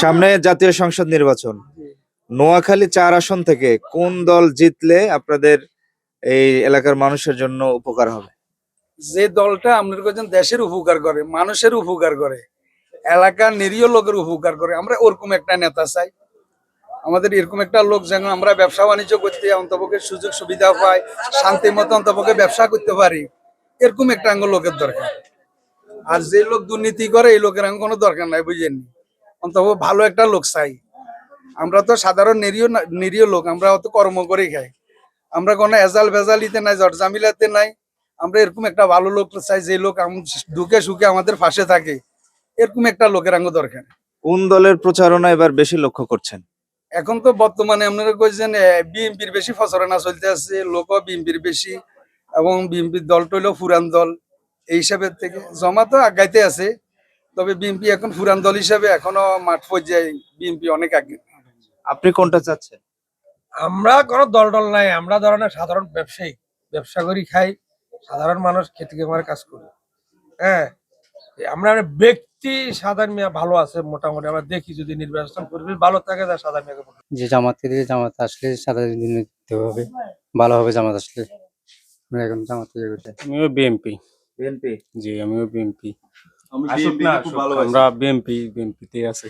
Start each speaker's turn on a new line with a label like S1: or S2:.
S1: সামনে জাতীয় সংসদ নির্বাচন। নোয়াখালী চার আসন থেকে কোন দল জিতলে আপনাদের এই এলাকার মানুষের জন্য উপকার হবে?
S2: যে দলটা আপনার কাছেন দেশের উপকার করে, মানুষের উপকার করে, এলাকার নিরীহ লোকের উপকার করে, আমরা ওরকম একটা নেতা চাই। আমাদের এরকম একটা লোক যেন আমরা ব্যবসা বাণিজ্য করতে অন্তপক্ষে সুযোগ সুবিধা পাই শান্তি মতো অন্তপক্ষে ব্যবসা করতে পারি, এরকম একটা আঙ্গ লোকের দরকার। আর যে লোক দুর্নীতি করে, এই লোকের আঙ্গ কোনো দরকার নাই, বুঝেননি? অন্তত ভালো একটা লোক চাই। আমরা তো সাধারণ নিরীহ নিরীহ লোক আমরা অত কর্ম করে খাই। আমরা কোনো এজাল ভেজালিতে নাই জট জামিলাতে নাই। আমরা এরকম একটা ভালো লোক চাই যে লোক আম- দুঃখে সুখে আমাদের পাশে থাকে। এরকম একটা লোকের আঙ্গ দরকার।
S1: কোন দলের প্রচারণা এবার বেশি লক্ষ্য করছেন?
S2: এখন তো বর্তমানে আপনারা কইছেন বিএনপির বেশি প্রচারণা চলতে আছে লোক বিএনপির বেশি এবং বিএনপির দল হইল ফুরান দল। এই হিসাবের থেকে জমা তো আগাইতে আছে। তবে বিএনপি এখন ফুরান দল হিসাবে এখনও মাঠ পর্যায়ে বিএনপি অনেক আগে।
S1: আপনি কোনটা চাচ্ছেন?
S3: আমরা কোনো দল টল নাই আমরা ধরনের সাধারণ ব্যবসায়ী ব্যবসা করি খাই সাধারণ মানুষ খেতে খামারে কাজ করি। হ্যাঁ আমরা ব্যক্তি সাধারণ মিয়া ভালো আছে মোটামুটি আমরা দেখি যদি নির্বাচন পরিবেশ ভালো থাকে তা সাধারণ মিয়াকে।
S4: যে জামাতকে দিয়ে জামাত আসলে সাদা দিন দিতে হবে ভালো হবে জামাত আসলে। আমরা এখন জামাত
S5: আমিও বিএমপি
S1: বিএনপি
S5: জি আমিও বিএমপি। আমরা বিএমপি বিএমপিতে আছি।